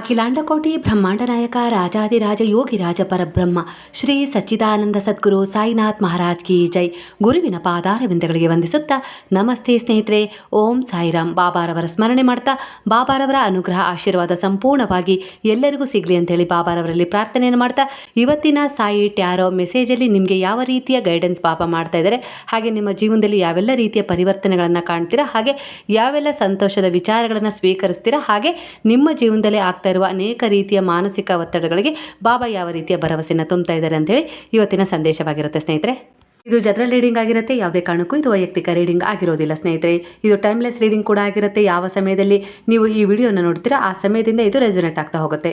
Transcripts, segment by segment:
ಅಖಿಲಾಂಡಕೋಟಿ ಬ್ರಹ್ಮಾಂಡ ನಾಯಕ ರಾಜಾದಿರಾಜ ಯೋಗಿರಾಜ ಪರಬ್ರಹ್ಮ, ಶ್ರೀ ಸಚ್ಚಿದಾನಂದ ಸದ್ಗುರು ಸಾಯಿನಾಥ್ ಮಹಾರಾಜ್ ಕಿ ಜೈ. ಗುರುವಿನ ಪಾದಾರವಿಂದಗಳಿಗೆ ವಂದಿಸುತ್ತಾ ನಮಸ್ತೆ ಸ್ನೇಹಿತರೆ. ಓಂ ಸಾಯಿರಾಮ್. ಬಾಬಾರವರ ಸ್ಮರಣೆ ಮಾಡ್ತಾ ಬಾಬಾರವರ ಅನುಗ್ರಹ ಆಶೀರ್ವಾದ ಸಂಪೂರ್ಣವಾಗಿ ಎಲ್ಲರಿಗೂ ಸಿಗಲಿ ಅಂತೇಳಿ ಬಾಬಾರವರಲ್ಲಿ ಪ್ರಾರ್ಥನೆಯನ್ನು ಮಾಡ್ತಾ ಇವತ್ತಿನ ಸಾಯಿ ಟ್ಯಾರೋ ಮೆಸೇಜಲ್ಲಿ ನಿಮಗೆ ಯಾವ ರೀತಿಯ ಗೈಡೆನ್ಸ್ ಬಾಬಾ ಮಾಡ್ತಾ ಇದ್ದಾರೆ, ಹಾಗೆ ನಿಮ್ಮ ಜೀವನದಲ್ಲಿ ಯಾವೆಲ್ಲ ರೀತಿಯ ಪರಿವರ್ತನೆಗಳನ್ನು ಕಾಣ್ತೀರಾ, ಹಾಗೆ ಯಾವೆಲ್ಲ ಸಂತೋಷದ ವಿಚಾರಗಳನ್ನು ಸ್ವೀಕರಿಸ್ತೀರಾ, ಹಾಗೆ ನಿಮ್ಮ ಜೀವನದಲ್ಲಿ ಆಗ್ತಾ ಇರುವ ಅನೇಕ ರೀತಿಯ ಮಾನಸಿಕ ಒತ್ತಡಗಳಿಗೆ ಬಾಬಾ ಯಾವ ರೀತಿಯ ಭರವಸೆಯನ್ನು ತುಂಬ್ತಾ ಇದ್ದಾರೆ ಅಂತೇಳಿ ಇವತ್ತಿನ ಸಂದೇಶವಾಗಿರುತ್ತೆ ಸ್ನೇಹಿತರೆ. ಇದು ಜನರಲ್ ರೀಡಿಂಗ್ ಆಗಿರುತ್ತೆ, ಯಾವುದೇ ಕಾರಣಕ್ಕೂ ಇದು ವೈಯಕ್ತಿಕ ರೀಡಿಂಗ್ ಆಗಿರೋದಿಲ್ಲ ಸ್ನೇಹಿತರೆ. ಇದು ಟೈಮ್ಲೆಸ್ ರೀಡಿಂಗ್ ಕೂಡ ಆಗಿರುತ್ತೆ. ಯಾವ ಸಮಯದಲ್ಲಿ ನೀವು ಈ ವಿಡಿಯೋನ ನೋಡ್ತೀರಾ, ಆ ಸಮಯದಿಂದ ಇದು ರೆಸ್ಯುನೇಟ್ ಆಗ್ತಾ ಹೋಗುತ್ತೆ.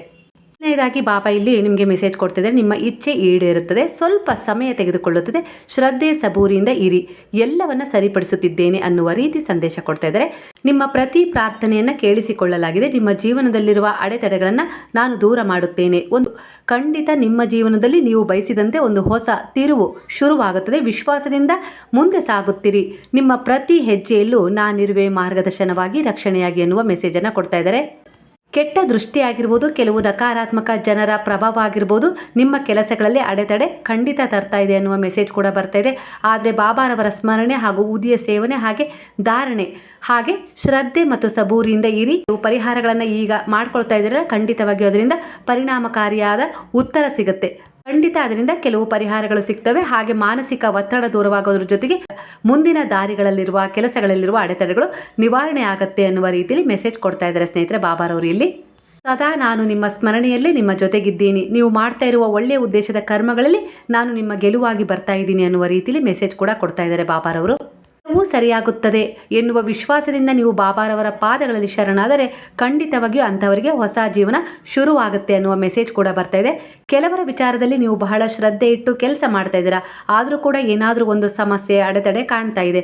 ಮೊದಲನೇದಾಗಿ ಬಾಬಾ ಇಲ್ಲಿ ನಿಮಗೆ ಮೆಸೇಜ್ ಕೊಡ್ತಿದ್ದಾರೆ. ನಿಮ್ಮ ಇಚ್ಛೆ ಈಡೇರುತ್ತದೆ. ಸ್ವಲ್ಪ ಸಮಯ ತೆಗೆದುಕೊಳ್ಳುತ್ತದೆ. ಶ್ರದ್ಧೆ ಸಬೂರಿಯಿಂದ ಇರಿ. ಎಲ್ಲವನ್ನ ಸರಿಪಡಿಸುತ್ತಿದ್ದೇನೆ ಅನ್ನುವ ರೀತಿ ಸಂದೇಶ ಕೊಡ್ತಾ ಇದ್ದಾರೆ. ನಿಮ್ಮ ಪ್ರತಿ ಪ್ರಾರ್ಥನೆಯನ್ನು ಕೇಳಿಸಿಕೊಳ್ಳಲಾಗಿದೆ. ನಿಮ್ಮ ಜೀವನದಲ್ಲಿರುವ ಅಡೆತಡೆಗಳನ್ನು ನಾನು ದೂರ ಮಾಡುತ್ತೇನೆ. ಒಂದು ಖಂಡಿತ ನಿಮ್ಮ ಜೀವನದಲ್ಲಿ ನೀವು ಬಯಸಿದಂತೆ ಒಂದು ಹೊಸ ತಿರುವು ಶುರುವಾಗುತ್ತದೆ. ವಿಶ್ವಾಸದಿಂದ ಮುಂದೆ ಸಾಗುತ್ತೀರಿ. ನಿಮ್ಮ ಪ್ರತಿ ಹೆಜ್ಜೆಯಲ್ಲೂ ನಾನಿರುವೆ ಮಾರ್ಗದರ್ಶನವಾಗಿ, ರಕ್ಷಣೆಯಾಗಿ ಎನ್ನುವ ಮೆಸೇಜನ್ನು ಕೊಡ್ತಾ ಇದ್ದಾರೆ. ಕೆಟ್ಟ ದೃಷ್ಟಿಯಾಗಿರ್ಬೋದು, ಕೆಲವು ನಕಾರಾತ್ಮಕ ಜನರ ಪ್ರಭಾವ ಆಗಿರ್ಬೋದು ನಿಮ್ಮ ಕೆಲಸಗಳಲ್ಲಿ ಅಡೆತಡೆ ಖಂಡಿತ ತರ್ತಾ ಇದೆ ಅನ್ನುವ ಮೆಸೇಜ್ ಕೂಡ ಬರ್ತಾ ಇದೆ. ಆದರೆ ಬಾಬಾರವರ ಸ್ಮರಣೆ ಹಾಗೂ ಊದಿಯ ಸೇವನೆ ಹಾಗೆ ಧಾರಣೆ ಹಾಗೆ ಶ್ರದ್ಧೆ ಮತ್ತು ಸಬೂರಿಯಿಂದ ಇರಿ. ಪರಿಹಾರಗಳನ್ನು ಈಗ ಮಾಡ್ಕೊಳ್ತಾ ಇದ್ದೀರ ಖಂಡಿತವಾಗಿ ಅದರಿಂದ ಪರಿಣಾಮಕಾರಿಯಾದ ಉತ್ತರ ಸಿಗುತ್ತೆ. ಖಂಡಿತ ಅದರಿಂದ ಕೆಲವು ಪರಿಹಾರಗಳು ಸಿಗ್ತವೆ. ಹಾಗೆ ಮಾನಸಿಕ ಒತ್ತಡ ದೂರವಾಗೋದ್ರ ಜೊತೆಗೆ ಮುಂದಿನ ದಾರಿಗಳಲ್ಲಿರುವ, ಕೆಲಸಗಳಲ್ಲಿರುವ ಅಡೆತಡೆಗಳು ನಿವಾರಣೆ ಆಗತ್ತೆ ಅನ್ನುವ ರೀತಿಯಲ್ಲಿ ಮೆಸೇಜ್ ಕೊಡ್ತಾ ಇದ್ದಾರೆ ಸ್ನೇಹಿತರೆ ಬಾಬಾರವರು ಇಲ್ಲಿ. ಸದಾ ನಾನು ನಿಮ್ಮ ಸ್ಮರಣೆಯಲ್ಲೇ ನಿಮ್ಮ ಜೊತೆಗಿದ್ದೀನಿ. ನೀವು ಮಾಡ್ತಾ ಇರುವ ಒಳ್ಳೆಯ ಉದ್ದೇಶದ ಕರ್ಮಗಳಲ್ಲಿ ನಾನು ನಿಮ್ಮ ಗೆಲುವಾಗಿ ಬರ್ತಾ ಇದ್ದೀನಿ ಅನ್ನುವ ರೀತಿಯಲ್ಲಿ ಮೆಸೇಜ್ ಕೂಡ ಕೊಡ್ತಾ ಇದ್ದಾರೆ ಬಾಬಾರವರು ಎಲ್ಲವೂ ಸರಿಯಾಗುತ್ತದೆ. ಎನ್ನುವ ವಿಶ್ವಾಸದಿಂದ ನೀವು ಬಾಬಾರವರ ಪಾದಗಳಲ್ಲಿ ಶರಣಾದರೆ ಖಂಡಿತವಾಗಿಯೂ ಅಂಥವರಿಗೆ ಹೊಸ ಜೀವನ ಶುರುವಾಗುತ್ತೆ ಅನ್ನುವ ಮೆಸೇಜ್ ಕೂಡ ಬರ್ತಾ ಇದೆ. ಕೆಲವರ ವಿಚಾರದಲ್ಲಿ ನೀವು ಬಹಳ ಶ್ರದ್ಧೆ ಇಟ್ಟು ಕೆಲಸ ಮಾಡ್ತಾ ಇದ್ದೀರಾ? ಆದರೂ ಕೂಡ ಏನಾದರೂ ಒಂದು ಸಮಸ್ಯೆ, ಅಡೆತಡೆ ಕಾಣ್ತಾ ಇದೆ.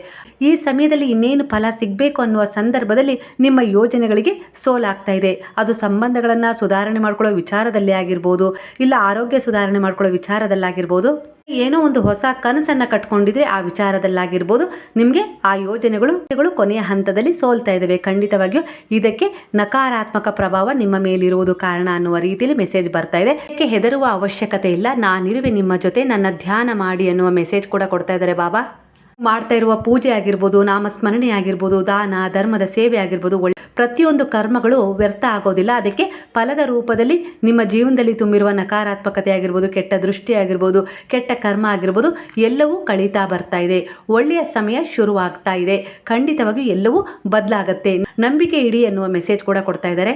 ಈ ಸಮಯದಲ್ಲಿ ಇನ್ನೇನು ಫಲ ಸಿಗಬೇಕು ಅನ್ನುವ ಸಂದರ್ಭದಲ್ಲಿ ನಿಮ್ಮ ಯೋಜನೆಗಳಿಗೆ ಸೋಲಾಗ್ತಾ ಇದೆ. ಅದು ಸಂಬಂಧಗಳನ್ನು ಸುಧಾರಣೆ ಮಾಡ್ಕೊಳ್ಳೋ ವಿಚಾರದಲ್ಲಿ ಆಗಿರ್ಬೋದು, ಇಲ್ಲ ಆರೋಗ್ಯ ಸುಧಾರಣೆ ಮಾಡ್ಕೊಳ್ಳೋ ವಿಚಾರದಲ್ಲಾಗಿರ್ಬೋದು. ಏನೋ ಒಂದು ಹೊಸ ಕನಸನ್ನು ಕಟ್ಕೊಂಡಿದ್ರೆ ಆ ವಿಚಾರದಲ್ಲಾಗಿರ್ಬೋದು. ನಿಮಗೆ ಆ ಯೋಜನೆಗಳು ಕೊನೆಯ ಹಂತದಲ್ಲಿ ಸೋಲ್ತಾ ಇದ್ದಾವೆ ಖಂಡಿತವಾಗಿಯೂ ಇದಕ್ಕೆ ನಕಾರಾತ್ಮಕ ಪ್ರಭಾವ ನಿಮ್ಮ ಮೇಲಿರುವುದು ಕಾರಣ ಅನ್ನುವ ರೀತಿಯಲ್ಲಿ ಮೆಸೇಜ್ ಬರ್ತಾ ಇದೆ. ಇದಕ್ಕೆ ಹೆದರುವ ಅವಶ್ಯಕತೆ ಇಲ್ಲ. ನಾನಿರುವೆ ನಿಮ್ಮ ಜೊತೆ. ನನ್ನ ಧ್ಯಾನ ಮಾಡಿ ಅನ್ನುವ ಮೆಸೇಜ್ ಕೂಡ ಕೊಡ್ತಾ ಇದ್ದಾರೆ ಬಾಬಾ. ಮಾಡ್ತಾ ಇರುವ ಪೂಜೆ ಆಗಿರ್ಬೋದು, ನಾಮಸ್ಮರಣೆ ಆಗಿರ್ಬೋದು, ದಾನ, ಧರ್ಮದ ಸೇವೆ ಆಗಿರ್ಬೋದು, ಒಳ್ಳೆ ಪ್ರತಿಯೊಂದು ಕರ್ಮಗಳು ವ್ಯರ್ಥ ಆಗೋದಿಲ್ಲ. ಅದಕ್ಕೆ ಫಲದ ರೂಪದಲ್ಲಿ ನಿಮ್ಮ ಜೀವನದಲ್ಲಿ ತುಂಬಿರುವ ನಕಾರಾತ್ಮಕತೆ ಆಗಿರ್ಬೋದು, ಕೆಟ್ಟ ದೃಷ್ಟಿ ಆಗಿರ್ಬೋದು, ಕೆಟ್ಟ ಕರ್ಮ ಆಗಿರ್ಬೋದು, ಎಲ್ಲವೂ ಕಳೀತಾ ಬರ್ತಾ ಇದೆ. ಒಳ್ಳೆಯ ಸಮಯ ಶುರುವಾಗ್ತಾ ಇದೆ. ಖಂಡಿತವಾಗಿಯೂ ಎಲ್ಲವೂ ಬದಲಾಗತ್ತೆ. ನಂಬಿಕೆ ಇಡಿ ಅನ್ನುವ ಮೆಸೇಜ್ ಕೂಡ ಕೊಡ್ತಾ ಇದ್ದಾರೆ.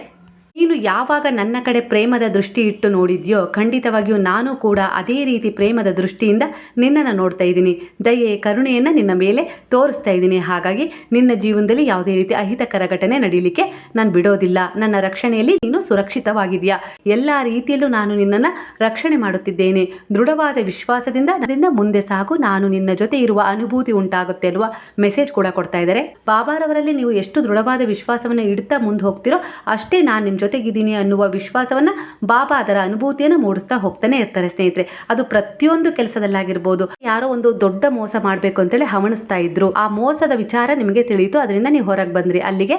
ನೀನು ಯಾವಾಗ ನನ್ನ ಕಡೆ ಪ್ರೇಮದ ದೃಷ್ಟಿ ಇಟ್ಟು ನೋಡಿದ್ಯೋ ಖಂಡಿತವಾಗಿಯೂ ನಾನು ಕೂಡ ಅದೇ ರೀತಿ ಪ್ರೇಮದ ದೃಷ್ಟಿಯಿಂದ ನಿನ್ನನ್ನು ನೋಡ್ತಾ ಇದ್ದೀನಿ. ದಯೆ, ಕರುಣೆಯನ್ನು ನಿನ್ನ ಮೇಲೆ ತೋರಿಸ್ತಾ ಇದ್ದೀನಿ. ಹಾಗಾಗಿ ನಿನ್ನ ಜೀವನದಲ್ಲಿ ಯಾವುದೇ ರೀತಿ ಅಹಿತಕರ ಘಟನೆ ನಡೀಲಿಕ್ಕೆ ನಾನು ಬಿಡೋದಿಲ್ಲ. ನನ್ನ ರಕ್ಷಣೆಯಲ್ಲಿ ನೀನು ಸುರಕ್ಷಿತವಾಗಿದೆಯಾ? ಎಲ್ಲ ರೀತಿಯಲ್ಲೂ ನಾನು ನಿನ್ನನ್ನು ರಕ್ಷಣೆ ಮಾಡುತ್ತಿದ್ದೇನೆ. ದೃಢವಾದ ವಿಶ್ವಾಸದಿಂದ ನನ್ನಿಂದ ಮುಂದೆ ಸಾಕು ನಾನು ನಿನ್ನ ಜೊತೆ ಇರುವ ಅನುಭೂತಿ ಉಂಟಾಗುತ್ತೆ ಅಲ್ವಾ? ಮೆಸೇಜ್ ಕೂಡ ಕೊಡ್ತಾ ಇದ್ದಾರೆ. ಬಾಬಾರವರಲ್ಲಿ ನೀವು ಎಷ್ಟು ದೃಢವಾದ ವಿಶ್ವಾಸವನ್ನು ಇಡ್ತಾ ಮುಂದೆ ಹೋಗ್ತಿರೋ ಅಷ್ಟೇ ನಾನು ನಿಮ್ಮ ಜೊತೆಗಿದ್ದೀನಿ ಅನ್ನುವ ವಿಶ್ವಾಸವನ್ನು ಬಾಬಾ ಅದರ ಅನುಭೂತಿಯನ್ನು ಮೂಡಿಸ್ತಾ ಹೋಗ್ತಾನೆ ಇರ್ತಾರೆ ಸ್ನೇಹಿತರೆ. ಅದು ಪ್ರತಿಯೊಂದು ಕೆಲಸದಲ್ಲಾಗಿರ್ಬೋದು. ಯಾರೋ ಒಂದು ದೊಡ್ಡ ಮೋಸ ಮಾಡಬೇಕು ಅಂತೇಳಿ ಹವಣಿಸ್ತಾ ಇದ್ರು. ಆ ಮೋಸದ ವಿಚಾರ ನಿಮಗೆ ತಿಳಿಯಿತು. ಅದರಿಂದ ನೀವು ಹೊರಗೆ ಬಂದ್ರಿ. ಅಲ್ಲಿಗೆ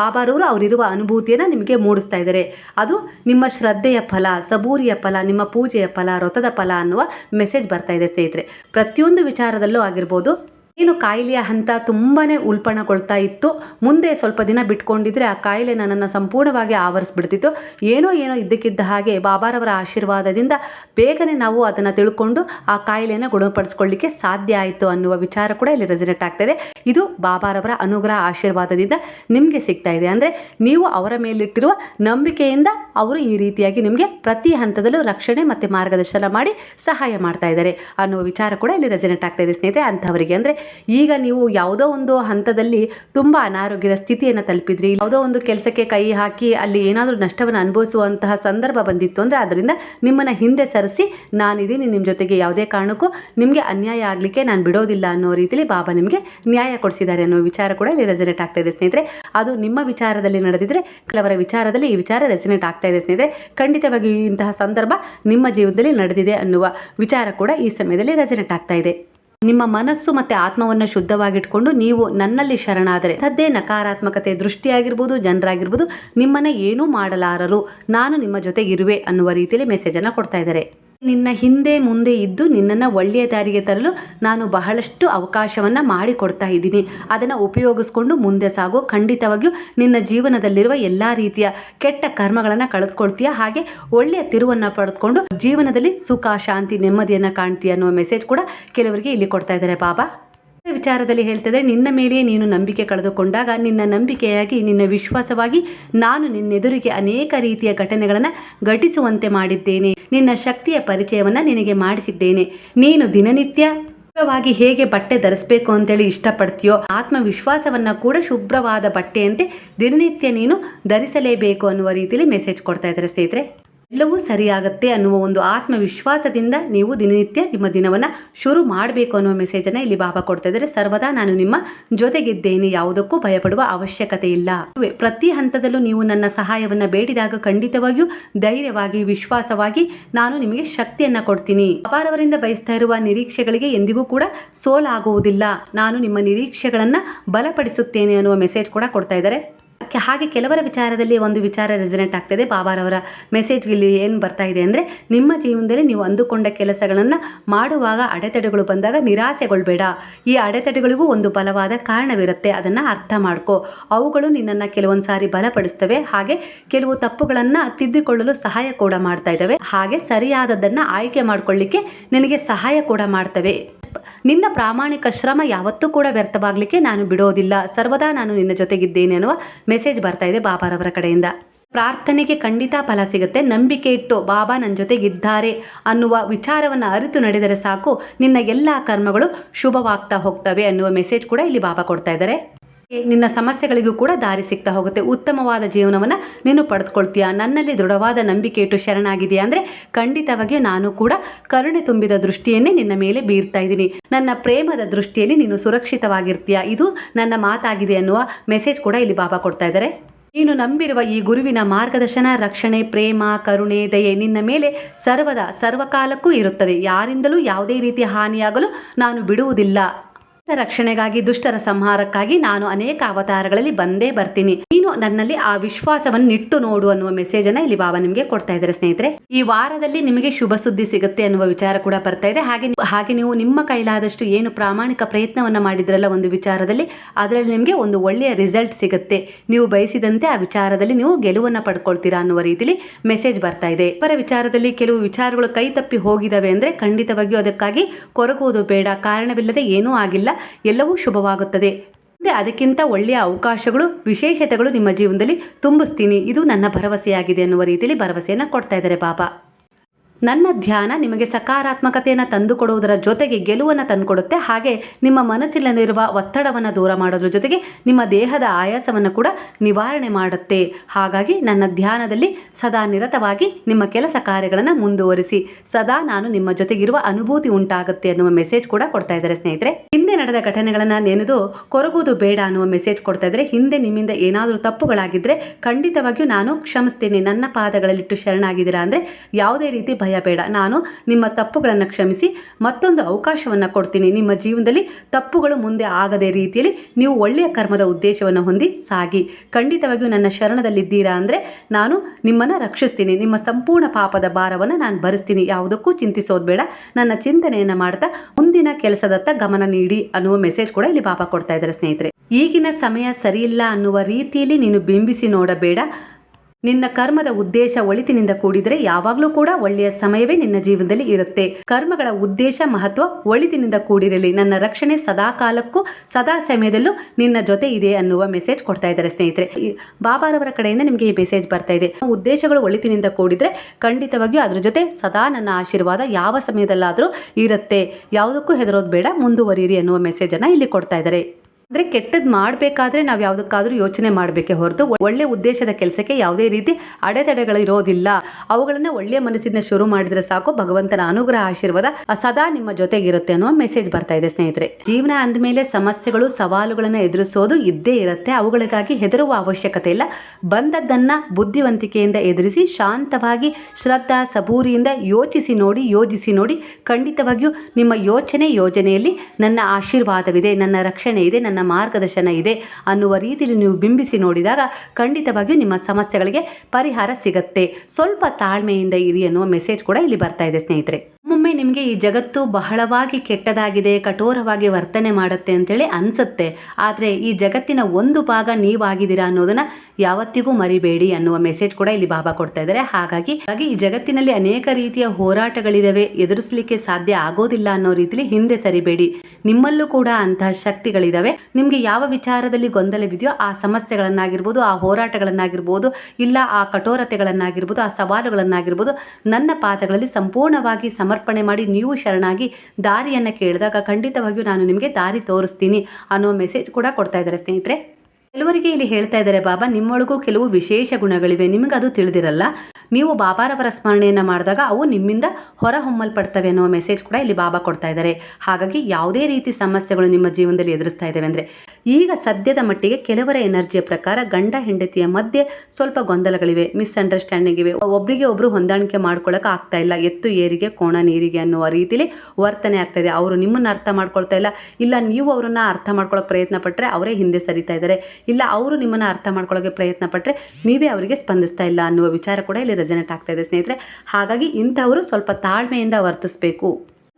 ಬಾಬಾರವರು ಅವರಿರುವ ಅನುಭೂತಿಯನ್ನು ನಿಮಗೆ ಮೂಡಿಸ್ತಾ ಇದ್ದಾರೆ. ಅದು ನಿಮ್ಮ ಶ್ರದ್ಧೆಯ ಫಲ, ಸಬೂರಿಯ ಫಲ, ನಿಮ್ಮ ಪೂಜೆಯ ಫಲ ವ್ರತದ ಫಲ ಅನ್ನುವ ಮೆಸೇಜ್ ಬರ್ತಾ ಇದೆ ಸ್ನೇಹಿತರೆ. ಪ್ರತಿಯೊಂದು ವಿಚಾರದಲ್ಲೂ ಆಗಿರ್ಬೋದು ಏನು ಕಾಯಿಲೆಯ ಹಂತ ತುಂಬಾ ಉಲ್ಪಣಗೊಳ್ತಾ ಇತ್ತು. ಮುಂದೆ ಸ್ವಲ್ಪ ದಿನ ಬಿಟ್ಕೊಂಡಿದ್ರೆ ಆ ಕಾಯಿಲೆ ನನ್ನನ್ನು ಸಂಪೂರ್ಣವಾಗಿ ಆವರಿಸ್ಬಿಡ್ತಿತ್ತು. ಏನೋ ಏನೋ ಇದ್ದಕ್ಕಿದ್ದ ಹಾಗೆ ಬಾಬಾರವರ ಆಶೀರ್ವಾದದಿಂದ ಬೇಗನೆ ನಾವು ಅದನ್ನು ತಿಳ್ಕೊಂಡು ಆ ಕಾಯಿಲೆಯನ್ನು ಗುಣಪಡಿಸ್ಕೊಳ್ಳಿಕ್ಕೆ ಸಾಧ್ಯ ಆಯಿತು ಅನ್ನುವ ವಿಚಾರ ಕೂಡ ಇಲ್ಲಿ ರೆಸಿನೆಟ್ ಆಗ್ತಾಯಿದೆ ಇದು. ಬಾಬಾರವರ ಅನುಗ್ರಹ ಆಶೀರ್ವಾದದಿಂದ ನಿಮಗೆ ಸಿಗ್ತಾ ಇದೆ. ಅಂದರೆ ನೀವು ಅವರ ಮೇಲಿಟ್ಟಿರುವ ನಂಬಿಕೆಯಿಂದ ಅವರು ಈ ರೀತಿಯಾಗಿ ನಿಮಗೆ ಪ್ರತಿ ಹಂತದಲ್ಲೂ ರಕ್ಷಣೆ ಮತ್ತು ಮಾರ್ಗದರ್ಶನ ಮಾಡಿ ಸಹಾಯ ಮಾಡ್ತಾ ಇದ್ದಾರೆ ಅನ್ನುವ ವಿಚಾರ ಕೂಡ ಇಲ್ಲಿ ರೆಸಿನೆಟ್ ಆಗ್ತಾ ಇದೆ ಸ್ನೇಹಿತರೆ ಅಂಥವರಿಗೆ. ಅಂದರೆ ಈಗ ನೀವು ಯಾವುದೋ ಒಂದು ಹಂತದಲ್ಲಿ ತುಂಬ ಅನಾರೋಗ್ಯದ ಸ್ಥಿತಿಯನ್ನು ತಲುಪಿದ್ರಿ. ಯಾವುದೋ ಒಂದು ಕೆಲಸಕ್ಕೆ ಕೈ ಹಾಕಿ ಅಲ್ಲಿ ಏನಾದರೂ ನಷ್ಟವನ್ನು ಅನುಭವಿಸುವಂತಹ ಸಂದರ್ಭ ಬಂದಿತ್ತು ಅಂದರೆ ಅದರಿಂದ ನಿಮ್ಮನ್ನು ಹಿಂದೆ ಸರಿಸಿ ನಾನಿದ್ದೀನಿ ನಿಮ್ಮ ಜೊತೆಗೆ ಯಾವುದೇ ಕಾರಣಕ್ಕೂ ನಿಮಗೆ ಅನ್ಯಾಯ ಆಗಲಿಕ್ಕೆ ನಾನು ಬಿಡೋದಿಲ್ಲ ಅನ್ನೋ ರೀತಿಯಲ್ಲಿ ಬಾಬಾ ನಿಮಗೆ ನ್ಯಾಯ ಕೊಡಿಸಿದ್ದಾರೆ ಅನ್ನೋ ವಿಚಾರ ಕೂಡ ಇಲ್ಲಿ ರೆಸಿನೇಟ್ ಆಗ್ತಾ ಇದೆ ಸ್ನೇಹಿತರೆ. ಅದು ನಿಮ್ಮ ವಿಚಾರದಲ್ಲಿ ನಡೆದಿದ್ರೆ ಕೆಲವರ ವಿಚಾರದಲ್ಲಿ ಈ ವಿಚಾರ ರೆಸಿನೇಟ್ ಆಗ್ತಾ ಇದೆ ಸ್ನೇಹಿತರೆ. ಖಂಡಿತವಾಗಿ ಇಂತಹ ಸಂದರ್ಭ ನಿಮ್ಮ ಜೀವನದಲ್ಲಿ ನಡೆದಿದೆ ಅನ್ನುವ ವಿಚಾರ ಕೂಡ ಈ ಸಮಯದಲ್ಲಿ ರೆಸಿನೇಟ್ ಆಗ್ತಾ ಇದೆ. ನಿಮ್ಮ ಮನಸ್ಸು ಮತ್ತೆ ಆತ್ಮವನ್ನು ಶುದ್ಧವಾಗಿಟ್ಕೊಂಡು ನೀವು ನನ್ನಲ್ಲಿ ಶರಣಾದರೆ ಸದ್ದೇ ನಕಾರಾತ್ಮಕತೆ ದೃಷ್ಟಿಯಾಗಿರ್ಬೋದು, ಜನರಾಗಿರ್ಬೋದು, ನಿಮ್ಮನ್ನ ಏನೂ ಮಾಡಲಾರರು. ನಾನು ನಿಮ್ಮ ಜೊತೆಗಿರುವೆ ಅನ್ನುವ ರೀತಿಯಲ್ಲಿ ಮೆಸೇಜನ್ನು ಕೊಡ್ತಾ ಇದ್ದಾರೆ. ನಿನ್ನ ಹಿಂದೆ ಮುಂದೆ ಇದ್ದು ನಿನ್ನನ್ನು ಒಳ್ಳೆಯ ದಾರಿಗೆ ತರಲು ನಾನು ಬಹಳಷ್ಟು ಅವಕಾಶವನ್ನು ಮಾಡಿಕೊಡ್ತಾ ಇದ್ದೀನಿ. ಅದನ್ನು ಉಪಯೋಗಿಸ್ಕೊಂಡು ಮುಂದೆ ಸಾಗು. ಖಂಡಿತವಾಗಿಯೂ ನಿನ್ನ ಜೀವನದಲ್ಲಿರುವ ಎಲ್ಲ ರೀತಿಯ ಕೆಟ್ಟ ಕರ್ಮಗಳನ್ನು ಕಳೆದುಕೊಳ್ತೀಯ. ಹಾಗೆ ಒಳ್ಳೆಯ ತಿರುವನ್ನು ಪಡೆದುಕೊಂಡು ಜೀವನದಲ್ಲಿ ಸುಖ, ಶಾಂತಿ, ನೆಮ್ಮದಿಯನ್ನು ಕಾಣ್ತೀಯ ಅನ್ನೋ ಮೆಸೇಜ್ ಕೂಡ ಕೆಲವರಿಗೆ ಇಲ್ಲಿ ಕೊಡ್ತಾ ಇದ್ದಾರೆ ಬಾಬಾ ವಿಚಾರದಲ್ಲಿ ಹೇಳ್ತಿದ್ರೆ, ನಿನ್ನ ಮೇಲೆಯೇ ನೀನು ನಂಬಿಕೆ ಕಳೆದುಕೊಂಡಾಗ, ನಿನ್ನ ನಂಬಿಕೆಯಾಗಿ, ನಿನ್ನ ವಿಶ್ವಾಸವಾಗಿ ನಾನು ನಿನ್ನೆದುರಿಗೆ ಅನೇಕ ರೀತಿಯ ಘಟನೆಗಳನ್ನು ಘಟಿಸುವಂತೆ ಮಾಡಿದ್ದೇನೆ. ನಿನ್ನ ಶಕ್ತಿಯ ಪರಿಚಯವನ್ನು ನಿನಗೆ ಮಾಡಿಸಿದ್ದೇನೆ. ನೀನು ದಿನನಿತ್ಯ ಶುಭ್ರವಾಗಿ ಹೇಗೆ ಬಟ್ಟೆ ಧರಿಸಬೇಕು ಅಂತೇಳಿ ಇಷ್ಟಪಡ್ತೀಯೋ, ಆತ್ಮವಿಶ್ವಾಸವನ್ನು ಕೂಡ ಶುಭ್ರವಾದ ಬಟ್ಟೆಯಂತೆ ದಿನನಿತ್ಯ ನೀನು ಧರಿಸಲೇಬೇಕು ಅನ್ನುವ ರೀತಿಯಲ್ಲಿ ಮೆಸೇಜ್ ಕೊಡ್ತಾ ಇದ್ದಾರೆ ಸ್ನೇಹಿತರೆ. ಎಲ್ಲವೂ ಸರಿಯಾಗತ್ತೆ ಅನ್ನುವ ಒಂದು ಆತ್ಮವಿಶ್ವಾಸದಿಂದ ನೀವು ದಿನನಿತ್ಯ ನಿಮ್ಮ ದಿನವನ್ನು ಶುರು ಮಾಡಬೇಕು ಅನ್ನುವ ಮೆಸೇಜನ್ನು ಇಲ್ಲಿ ಬಾಬಾ ಕೊಡ್ತಾ ಇದ್ದಾರೆ. ಸರ್ವದಾ ನಾನು ನಿಮ್ಮ ಜೊತೆಗಿದ್ದೇನೆ, ಯಾವುದಕ್ಕೂ ಭಯಪಡುವ ಅವಶ್ಯಕತೆ ಇಲ್ಲ. ಪ್ರತಿ ಹಂತದಲ್ಲೂ ನೀವು ನನ್ನ ಸಹಾಯವನ್ನು ಬೇಡಿದಾಗ ಖಂಡಿತವಾಗಿಯೂ ಧೈರ್ಯವಾಗಿ, ವಿಶ್ವಾಸವಾಗಿ ನಾನು ನಿಮಗೆ ಶಕ್ತಿಯನ್ನು ಕೊಡ್ತೀನಿ. ಅಪಾರವರಿಂದ ಬಯಸ್ತಾ ಇರುವ ನಿರೀಕ್ಷೆಗಳಿಗೆ ಎಂದಿಗೂ ಕೂಡ ಸೋಲಾಗುವುದಿಲ್ಲ. ನಾನು ನಿಮ್ಮ ನಿರೀಕ್ಷೆಗಳನ್ನು ಬಲಪಡಿಸುತ್ತೇನೆ ಅನ್ನುವ ಮೆಸೇಜ್ ಕೂಡ ಕೊಡ್ತಾ ಇದ್ದಾರೆ. ಹಾಗೆ ಕೆಲವರ ವಿಚಾರದಲ್ಲಿ ಒಂದು ವಿಚಾರ ರೆಸಿನೆಂಟ್ ಆಗ್ತದೆ. ಬಾಬಾರವರ ಮೆಸೇಜ್ ಇಲ್ಲಿ ಏನು ಬರ್ತಾ ಇದೆ ಅಂದರೆ, ನಿಮ್ಮ ಜೀವನದಲ್ಲಿ ನೀವು ಅಂದುಕೊಂಡ ಕೆಲಸಗಳನ್ನು ಮಾಡುವಾಗ ಅಡೆತಡೆಗಳು ಬಂದಾಗ ನಿರಾಸೆಗೊಳ್ಬೇಡ. ಈ ಅಡೆತಡೆಗಳಿಗೂ ಒಂದು ಬಲವಾದ ಕಾರಣವಿರುತ್ತೆ. ಅದನ್ನು ಅರ್ಥ ಮಾಡ್ಕೋ. ಅವುಗಳು ನಿನ್ನನ್ನು ಕೆಲವೊಂದು ಸಾರಿ ಬಲಪಡಿಸ್ತವೆ. ಹಾಗೆ ಕೆಲವು ತಪ್ಪುಗಳನ್ನು ತಿದ್ದಿಕೊಳ್ಳಲು ಸಹಾಯ ಕೂಡ ಮಾಡ್ತಾ ಇದ್ದಾವೆ. ಹಾಗೆ ಸರಿಯಾದದ್ದನ್ನು ಆಯ್ಕೆ ಮಾಡಿಕೊಳ್ಳಿಕ್ಕೆ ನಿನಗೆ ಸಹಾಯ ಕೂಡ ಮಾಡ್ತವೆ. ನಿನ್ನ ಪ್ರಾಮಾಣಿಕ ಶ್ರಮ ಯಾವತ್ತೂ ಕೂಡ ವ್ಯರ್ಥವಾಗಲಿಕ್ಕೆ ನಾನು ಬಿಡೋದಿಲ್ಲ. ಸರ್ವದಾ ನಾನು ನಿನ್ನ ಜೊತೆಗಿದ್ದೇನೆ ಅನ್ನುವ ಮೆಸೇಜ್ ಬರ್ತಾ ಇದೆ ಬಾಬಾರವರ ಕಡೆಯಿಂದ. ಪ್ರಾರ್ಥನೆಗೆ ಖಂಡಿತ ಫಲ ಸಿಗುತ್ತೆ. ನಂಬಿಕೆ ಇಟ್ಟು ಬಾಬಾ ನನ್ನ ಜೊತೆಗಿದ್ದಾರೆ ಅನ್ನುವ ವಿಚಾರವನ್ನು ಅರಿತು ನಡೆದರೆ ಸಾಕು. ನಿನ್ನ ಎಲ್ಲ ಕರ್ಮಗಳು ಶುಭವಾಗ್ತಾ ಹೋಗ್ತವೆ ಅನ್ನುವ ಮೆಸೇಜ್ ಕೂಡ ಇಲ್ಲಿ ಬಾಬಾ ಕೊಡ್ತಾ ಇದ್ದಾರೆ. ನಿನ್ನ ಸಮಸ್ಯೆಗಳಿಗೂ ಕೂಡ ದಾರಿ ಸಿಗ್ತಾ ಹೋಗುತ್ತೆ. ಉತ್ತಮವಾದ ಜೀವನವನ್ನು ನೀನು ಪಡೆದುಕೊಳ್ತೀಯ? ನನ್ನಲ್ಲಿ ದೃಢವಾದ ನಂಬಿಕೆ ಇಟ್ಟು ಶರಣಾಗಿದೆಯಾ ಅಂದರೆ ಖಂಡಿತವಾಗಿಯೂ ನಾನು ಕೂಡ ಕರುಣೆ ತುಂಬಿದ ದೃಷ್ಟಿಯನ್ನೇ ನಿನ್ನ ಮೇಲೆ ಬೀರ್ತಾ ಇದ್ದೀನಿ. ನನ್ನ ಪ್ರೇಮದ ದೃಷ್ಟಿಯಲ್ಲಿ ನೀನು ಸುರಕ್ಷಿತವಾಗಿರ್ತೀಯ? ಇದು ನನ್ನ ಮಾತಾಗಿದೆ ಅನ್ನುವ ಮೆಸೇಜ್ ಕೂಡ ಇಲ್ಲಿ ಬಾಬಾ ಕೊಡ್ತಾ ಇದ್ದಾರೆ. ನೀನು ನಂಬಿರುವ ಈ ಗುರುವಿನ ಮಾರ್ಗದರ್ಶನ, ರಕ್ಷಣೆ, ಪ್ರೇಮ, ಕರುಣೆ, ದಯೆ ನಿನ್ನ ಮೇಲೆ ಸರ್ವದ ಸರ್ವಕಾಲಕ್ಕೂ ಇರುತ್ತದೆ. ಯಾರಿಂದಲೂ ಯಾವುದೇ ರೀತಿಯ ಹಾನಿಯಾಗಲು ನಾನು ಬಿಡುವುದಿಲ್ಲ. ರಕ್ಷಣೆಗಾಗಿ, ದುಷ್ಟರ ಸಂಹಾರಕ್ಕಾಗಿ ನಾನು ಅನೇಕ ಅವತಾರಗಳಲ್ಲಿ ಬಂದೇ ಬರ್ತೀನಿ. ನೀನು ನನ್ನಲ್ಲಿ ಆ ವಿಶ್ವಾಸವನ್ನು ನಿಟ್ಟು ನೋಡು ಅನ್ನುವ ಮೆಸೇಜ್ ಅನ್ನ ಇಲ್ಲಿ ಬಾಬಾ ನಿಮಗೆ ಕೊಡ್ತಾ ಇದ್ದಾರೆ ಸ್ನೇಹಿತರೆ. ಈ ವಾರದಲ್ಲಿ ನಿಮಗೆ ಶುಭ ಸುದ್ದಿ ಸಿಗುತ್ತೆ ಅನ್ನುವ ವಿಚಾರ ಕೂಡ ಬರ್ತಾ ಇದೆ. ಹಾಗೆ ಹಾಗೆ ನೀವು ನಿಮ್ಮ ಕೈಲಾದಷ್ಟು ಏನು ಪ್ರಾಮಾಣಿಕ ಪ್ರಯತ್ನವನ್ನ ಮಾಡಿದ್ರಲ್ಲ ಒಂದು ವಿಚಾರದಲ್ಲಿ, ಅದರಲ್ಲಿ ನಿಮಗೆ ಒಂದು ಒಳ್ಳೆಯ ರಿಸಲ್ಟ್ ಸಿಗುತ್ತೆ. ನೀವು ಬಯಸಿದಂತೆ ಆ ವಿಚಾರದಲ್ಲಿ ನೀವು ಗೆಲುವನ್ನು ಪಡ್ಕೊಳ್ತೀರಾ ಅನ್ನುವ ರೀತಿಲಿ ಮೆಸೇಜ್ ಬರ್ತಾ ಇದೆ. ಪರ ವಿಚಾರದಲ್ಲಿ ಕೆಲವು ವಿಚಾರಗಳು ಕೈ ತಪ್ಪಿ ಹೋಗಿದಾವೆ ಅಂದ್ರೆ ಖಂಡಿತವಾಗಿಯೂ ಅದಕ್ಕಾಗಿ ಕೊರಗುವುದು ಬೇಡ. ಕಾರಣವಿಲ್ಲದೆ ಏನೂ ಆಗಿಲ್ಲ. ಎಲ್ಲವೂ ಶುಭವಾಗುತ್ತದೆ. ಮುಂದೆ ಅದಕ್ಕಿಂತ ಒಳ್ಳೆಯ ಅವಕಾಶಗಳು, ವಿಶೇಷತೆಗಳು ನಿಮ್ಮ ಜೀವನದಲ್ಲಿ ತುಂಬಿಸ್ತೀನಿ. ಇದು ನನ್ನ ಭರವಸೆಯಾಗಿದೆ ಅನ್ನುವ ರೀತಿಯಲ್ಲಿ ಭರವಸೆಯನ್ನು ಕೊಡ್ತಾ ಇದ್ದಾರೆ ಬಾಬಾ. ನನ್ನ ಧ್ಯಾನ ನಿಮಗೆ ಸಕಾರಾತ್ಮಕತೆಯನ್ನು ತಂದುಕೊಡುವುದರ ಜೊತೆಗೆ ಗೆಲುವನ್ನು ತಂದುಕೊಡುತ್ತೆ. ಹಾಗೆ ನಿಮ್ಮ ಮನಸ್ಸಿನಲ್ಲಿರುವ ಒತ್ತಡವನ್ನು ದೂರ ಮಾಡೋದ್ರ ಜೊತೆಗೆ ನಿಮ್ಮ ದೇಹದ ಆಯಾಸವನ್ನು ಕೂಡ ನಿವಾರಣೆ ಮಾಡುತ್ತೆ. ಹಾಗಾಗಿ ನನ್ನ ಧ್ಯಾನದಲ್ಲಿ ಸದಾ ನಿರತವಾಗಿ ನಿಮ್ಮ ಕೆಲಸ ಕಾರ್ಯಗಳನ್ನು ಮುಂದುವರಿಸಿ. ಸದಾ ನಾನು ನಿಮ್ಮ ಜೊತೆಗಿರುವ ಅನುಭೂತಿ ಉಂಟಾಗುತ್ತೆ ಅನ್ನುವ ಮೆಸೇಜ್ ಕೂಡ ಕೊಡ್ತಾ ಇದ್ದಾರೆ ಸ್ನೇಹಿತರೆ. ಹಿಂದೆ ನಡೆದ ಘಟನೆಗಳನ್ನು ನೆನೆದು ಕೊರಗುವುದು ಬೇಡ ಅನ್ನುವ ಮೆಸೇಜ್ ಕೊಡ್ತಾ ಇದ್ದಾರೆ. ಹಿಂದೆ ನಿಮ್ಮಿಂದ ಏನಾದರೂ ತಪ್ಪುಗಳಾಗಿದ್ದರೆ ಖಂಡಿತವಾಗಿಯೂ ನಾನು ಕ್ಷಮಿಸ್ತೇನೆ. ನನ್ನ ಪಾದಗಳಲ್ಲಿಟ್ಟು ಶರಣಾಗಿದ್ದೀರಾ ಅಂದರೆ ಯಾವುದೇ ರೀತಿ ಭಯ ಬೇಡ ನಾನು ನಿಮ್ಮ ತಪ್ಪುಗಳನ್ನು ಕ್ಷಮಿಸಿ, ಮತ್ತೊಂದು ಅವಕಾಶವನ್ನು ಕೊಡ್ತೀನಿ. ನಿಮ್ಮ ಜೀವನದಲ್ಲಿ ತಪ್ಪುಗಳು ಮುಂದೆ ಆಗದೇ ರೀತಿಯಲ್ಲಿ ನೀವು ಒಳ್ಳೆಯ ಕರ್ಮದ ಉದ್ದೇಶವನ್ನು ಹೊಂದಿ ಸಾಗಿ. ಖಂಡಿತವಾಗಿಯೂ ನನ್ನ ಶರಣದಲ್ಲಿದ್ದೀರಾ ಅಂದರೆ ನಾನು ನಿಮ್ಮನ್ನು ರಕ್ಷಿಸ್ತೀನಿ. ನಿಮ್ಮ ಸಂಪೂರ್ಣ ಪಾಪದ ಭಾರವನ್ನು ನಾನು ಭರಿಸ್ತೀನಿ. ಯಾವುದಕ್ಕೂ ಚಿಂತಿಸೋದು ಬೇಡ. ನನ್ನ ಚಿಂತನೆಯನ್ನು ಮಾಡ್ತಾ ಮುಂದಿನ ಕೆಲಸದತ್ತ ಗಮನ ನೀಡಿ ಅನ್ನುವ ಮೆಸೇಜ್ ಕೂಡ ಇಲ್ಲಿ ಪಾಪ ಕೊಡ್ತಾ ಇದ್ದಾರೆ ಸ್ನೇಹಿತರೆ. ಈಗಿನ ಸಮಯ ಸರಿಯಿಲ್ಲ ಅನ್ನುವ ರೀತಿಯಲ್ಲಿ ನೀನು ಬಿಂಬಿಸಿ ನೋಡಬೇಡ. ನಿನ್ನ ಕರ್ಮದ ಉದ್ದೇಶ ಒಳಿತಿನಿಂದ ಕೂಡಿದರೆ ಯಾವಾಗಲೂ ಕೂಡ ಒಳ್ಳೆಯ ಸಮಯವೇ ನಿನ್ನ ಜೀವನದಲ್ಲಿ ಇರುತ್ತೆ. ಕರ್ಮಗಳ ಉದ್ದೇಶ ಮಹತ್ವ ಒಳಿತಿನಿಂದ ಕೂಡಿರಲಿ. ನನ್ನ ರಕ್ಷಣೆ ಸದಾ ಕಾಲಕ್ಕೂ ಸದಾ ಸಮಯದಲ್ಲೂ ನಿನ್ನ ಜೊತೆ ಇದೆ ಅನ್ನುವ ಮೆಸೇಜ್ ಕೊಡ್ತಾ ಇದ್ದಾರೆ ಸ್ನೇಹಿತರೆ. ಬಾಬಾರವರ ಕಡೆಯಿಂದ ನಿಮಗೆ ಈ ಮೆಸೇಜ್ ಬರ್ತಾ ಇದೆ. ಉದ್ದೇಶಗಳು ಒಳಿತಿನಿಂದ ಕೂಡಿದ್ರೆ ಖಂಡಿತವಾಗಿಯೂ ಅದ್ರ ಜೊತೆ ಸದಾ ನನ್ನ ಆಶೀರ್ವಾದ ಯಾವ ಸಮಯದಲ್ಲಾದರೂ ಇರುತ್ತೆ. ಯಾವುದಕ್ಕೂ ಹೆದರೋದು ಬೇಡ. ಮುಂದುವರಿಯಿರಿ ಅನ್ನುವ ಮೆಸೇಜನ್ನು ಇಲ್ಲಿ ಕೊಡ್ತಾ ಇದ್ದಾರೆ. ಅಂದರೆ ಕೆಟ್ಟದ್ದು ಮಾಡಬೇಕಾದ್ರೆ ನಾವು ಯಾವುದಕ್ಕಾದ್ರೂ ಯೋಚನೆ ಮಾಡ್ಬೇಕೆ ಹೊರತು ಒಳ್ಳೆ ಉದ್ದೇಶದ ಕೆಲಸಕ್ಕೆ ಯಾವುದೇ ರೀತಿ ಅಡೆತಡೆಗಳು ಇರೋದಿಲ್ಲ ಅವುಗಳನ್ನ ಒಳ್ಳೆಯ ಮನಸ್ಸಿಂದ ಶುರು ಮಾಡಿದ್ರೆ ಸಾಕು, ಭಗವಂತನ ಅನುಗ್ರಹ ಆಶೀರ್ವಾದ ಸದಾ ನಿಮ್ಮ ಜೊತೆಗಿರುತ್ತೆ ಅನ್ನುವ ಮೆಸೇಜ್ ಬರ್ತಾ ಇದೆ ಸ್ನೇಹಿತರೆ. ಜೀವನ ಅಂದಮೇಲೆ ಸಮಸ್ಯೆಗಳು, ಸವಾಲುಗಳನ್ನು ಎದುರಿಸೋದು ಇದ್ದೇ ಇರುತ್ತೆ. ಅವುಗಳಿಗಾಗಿ ಹೆದರುವ ಅವಶ್ಯಕತೆ ಇಲ್ಲ. ಬಂದದ್ದನ್ನ ಬುದ್ಧಿವಂತಿಕೆಯಿಂದ ಎದುರಿಸಿ, ಶಾಂತವಾಗಿ, ಶ್ರದ್ಧಾ, ಸಬೂರಿಯಿಂದ ಯೋಚಿಸಿ ನೋಡಿ, ಯೋಜಿಸಿ ನೋಡಿ ಖಂಡಿತವಾಗಿಯೂ ನಿಮ್ಮ ಯೋಚನೆ ಯೋಜನೆಯಲ್ಲಿ ನನ್ನ ಆಶೀರ್ವಾದವಿದೆ, ನನ್ನ ರಕ್ಷಣೆ ಇದೆ ಮಾರ್ಗದರ್ಶನ ಇದೆ ಅನ್ನುವ ರೀತಿಯಲ್ಲಿ ನೀವು ಬಿಂಬಿಸಿ ನೋಡಿದಾಗ ಖಂಡಿತವಾಗಿಯೂ ನಿಮ್ಮ ಸಮಸ್ಯೆಗಳಿಗೆ ಪರಿಹಾರ ಸಿಗತ್ತೆ. ಸ್ವಲ್ಪ ತಾಳ್ಮೆಯಿಂದ ಇರಿ ಅನ್ನುವ ಮೆಸೇಜ್ ಕೂಡ ಇಲ್ಲಿ ಬರ್ತಾ ಇದೆ ಸ್ನೇಹಿತರೆ. ಒಮ್ಮೊಮ್ಮೆ ನಿಮಗೆ ಈ ಜಗತ್ತು ಬಹಳವಾಗಿ ಕೆಟ್ಟದಾಗಿದೆ, ಕಠೋರವಾಗಿ ವರ್ತನೆ ಮಾಡುತ್ತೆ ಅಂತೇಳಿ ಅನಿಸುತ್ತೆ. ಆದರೆ ಈ ಜಗತ್ತಿನ ಒಂದು ಭಾಗ ನೀವಾಗಿದ್ದೀರಾ ಅನ್ನೋದನ್ನ ಯಾವತ್ತಿಗೂ ಮರಿಬೇಡಿ ಅನ್ನುವ ಮೆಸೇಜ್ ಕೂಡ ಇಲ್ಲಿ ಬಾಬಾ ಕೊಡ್ತಾ ಇದ್ದಾರೆ. ಹಾಗಾಗಿ ಹಾಗಾಗಿ ಈ ಜಗತ್ತಿನಲ್ಲಿ ಅನೇಕ ರೀತಿಯ ಹೋರಾಟಗಳಿದಾವೆ. ಎದುರಿಸಲಿಕ್ಕೆ ಸಾಧ್ಯ ಆಗೋದಿಲ್ಲ ಅನ್ನೋ ರೀತಿಲಿ ಹಿಂದೆ ಸರಿಬೇಡಿ. ನಿಮ್ಮಲ್ಲೂ ಕೂಡ ಅಂತಹ ಶಕ್ತಿಗಳಿದಾವೆ. ನಿಮಗೆ ಯಾವ ವಿಚಾರದಲ್ಲಿ ಗೊಂದಲವಿದೆಯೋ ಆ ಸಮಸ್ಯೆಗಳನ್ನಾಗಿರ್ಬೋದು, ಆ ಹೋರಾಟಗಳನ್ನಾಗಿರ್ಬೋದು, ಇಲ್ಲ ಆ ಕಠೋರತೆಗಳನ್ನಾಗಿರ್ಬೋದು, ಆ ಸವಾಲುಗಳನ್ನಾಗಿರ್ಬೋದು, ನನ್ನ ಪಾದಗಳಲ್ಲಿ ಸಂಪೂರ್ಣವಾಗಿ ಸಮರ್ಪಣೆ ಮಾಡಿ ನೀವು ಶರಣಾಗಿ ದಾರಿಯನ್ನು ಕೇಳಿದಾಗ ಖಂಡಿತವಾಗಿಯೂ ನಾನು ನಿಮಗೆ ದಾರಿ ತೋರಿಸ್ತೀನಿ ಅನ್ನೋ ಮೆಸೇಜ್ ಕೂಡ ಕೊಡ್ತಾ ಇದ್ದಾರೆ ಸ್ನೇಹಿತರೆ. ಕೆಲವರಿಗೆ ಇಲ್ಲಿ ಹೇಳ್ತಾ ಇದ್ದಾರೆ, ಬಾಬಾ, ನಿಮ್ಮೊಳಗೂ ಕೆಲವು ವಿಶೇಷ ಗುಣಗಳಿವೆ. ನಿಮಗೆ ಅದು ತಿಳಿದಿರಲ್ಲ. ನೀವು ಬಾಬಾರವರ ಸ್ಮರಣೆಯನ್ನು ಮಾಡಿದಾಗ ಅವು ನಿಮ್ಮಿಂದ ಹೊರ ಹೊಮ್ಮಲ್ಪಡ್ತವೆ ಅನ್ನೋ ಮೆಸೇಜ್ ಕೂಡ ಇಲ್ಲಿ ಬಾಬಾ ಕೊಡ್ತಾ ಇದ್ದಾರೆ. ಹಾಗಾಗಿ ಯಾವುದೇ ರೀತಿ ಸಮಸ್ಯೆಗಳು ನಿಮ್ಮ ಜೀವನದಲ್ಲಿ ಎದುರಿಸ್ತಾ ಇದ್ದಾವೆ ಅಂದರೆ, ಈಗ ಸದ್ಯದ ಮಟ್ಟಿಗೆ ಕೆಲವರ ಎನರ್ಜಿಯ ಪ್ರಕಾರ ಗಂಡ ಹೆಂಡತಿಯ ಮಧ್ಯೆ ಸ್ವಲ್ಪ ಗೊಂದಲಗಳಿವೆ ಮಿಸ್ಅಂಡರ್ಸ್ಟ್ಯಾಂಡಿಂಗ್ ಇವೆ. ಒಬ್ಬರಿಗೆ ಒಬ್ಬರು ಹೊಂದಾಣಿಕೆ ಮಾಡ್ಕೊಳ್ಳೋಕೆ ಆಗ್ತಾ ಇಲ್ಲ. ಎತ್ತು, ಏರಿಗೆ, ಕೋಣ, ನೀರಿಗೆ ಅನ್ನುವ ರೀತಿಲಿ ವರ್ತನೆ ಆಗ್ತಾ ಇದೆ. ಅವರು ನಿಮ್ಮನ್ನು ಅರ್ಥ ಮಾಡ್ಕೊಳ್ತಾ ಇಲ್ಲ. ಇಲ್ಲ, ನೀವು ಅವರನ್ನ ಅರ್ಥ ಮಾಡ್ಕೊಳ್ಳೋಕೆ ಪ್ರಯತ್ನ ಪಟ್ಟರೆ ಅವರೇ ಹಿಂದೆ ಸರಿತಾ ಇದ್ದಾರೆ. ಇಲ್ಲ, ಅವರು ನಿಮ್ಮನ್ನು ಅರ್ಥ ಮಾಡ್ಕೊಳ್ಳೋಕೆ ಪ್ರಯತ್ನ ಪಟ್ಟರೆ ನೀವೇ ಅವರಿಗೆ ಸ್ಪಂದಿಸ್ತಾ ಇಲ್ಲ ಅನ್ನುವ ವಿಚಾರ ಕೂಡ ಇಲ್ಲಿ ರೆಸನೆಟ್ ಆಗ್ತಾ ಇದೆ ಸ್ನೇಹಿತರೆ. ಹಾಗಾಗಿ ಇಂಥವರು ಸ್ವಲ್ಪ ತಾಳ್ಮೆಯಿಂದ ವರ್ತಿಸಬೇಕು.